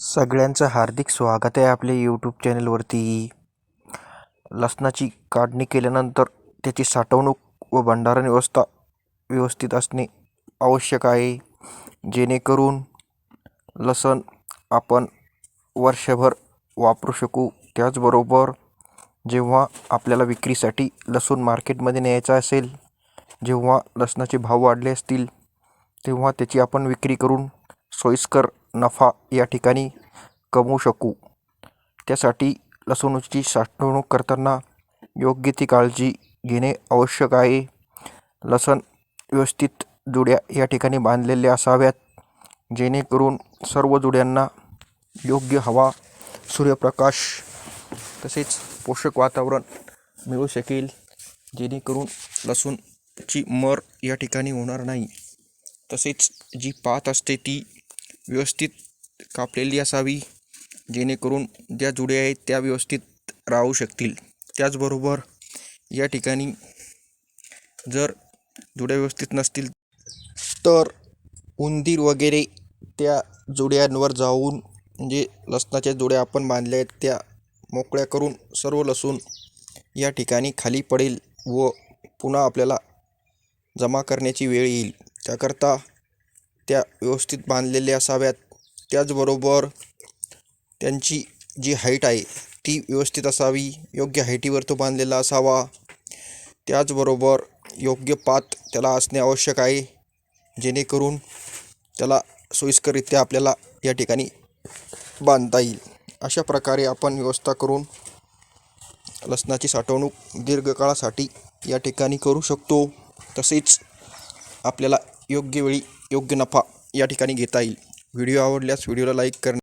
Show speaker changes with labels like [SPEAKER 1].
[SPEAKER 1] सगळ्यांचं हार्दिक स्वागत आहे आपल्या यूट्यूब चॅनलवरती लसणाची काढणी केल्यानंतर त्याची साठवणूक व भंडारण व्यवस्था व्यवस्थित असणे आवश्यक आहे. जेणेकरून लसण आपण वर्षभर वापरू शकू. त्याचबरोबर जेव्हा आपल्याला विक्रीसाठी लसूण मार्केटमध्ये न्यायचा असेल जेव्हा लसणाचे भाव वाढले असतील तेव्हा त्याची आपण विक्री करून सोयीस्कर नफा या ठिकाणी कमवू शकू. त्यासाठी लसूणची साठवणूक करताना योग्य ती काळजी घेणे आवश्यक आहे. लसण व्यवस्थित जुड्या या ठिकाणी बांधलेल्या असाव्यात जेणेकरून सर्व जुड्यांना योग्य हवा सूर्यप्रकाश तसेच पोषक वातावरण मिळू शकेल जेणेकरून लसूणची मर या ठिकाणी होणार नाही. तसेच जी पात असते ती व्यवस्थित कापलेली असावी जेणेकरून ज्या जुड्या आहेत त्या व्यवस्थित राहू शकतील. त्याचबरोबर या ठिकाणी जर जुड्या व्यवस्थित नसतील तर उंदीर वगैरे त्या जुड्यांवर जाऊन म्हणजे लसणाच्या जुड्या आपण बांधल्या आहेत त्या मोकळ्या करून सर्व लसूण या ठिकाणी खाली पडेल व पुन्हा आपल्याला जमा करण्याची वेळ येईल. त्याकरता त्या व्यवस्थित बांधलेल्या असाव्यात. त्याचबरोबर त्यांची जी हाईट आहे ती व्यवस्थित असावी योग्य हाईटीवर तो बांधलेला असावा. त्याचबरोबर योग्य पात त्याला असणे आवश्यक आहे जेणेकरून त्याला सोयीस्कररित्या आपल्याला या ठिकाणी बांधता येईल. अशा प्रकारे आपण व्यवस्था करून लसणाची साठवणूक दीर्घकाळासाठी या ठिकाणी करू शकतो. तसेच आपल्याला योग्य वेळी योग्य नफा या ठिकाणी घेता येईल. व्हिडिओ आवडल्यास व्हिडिओला लाईक करणे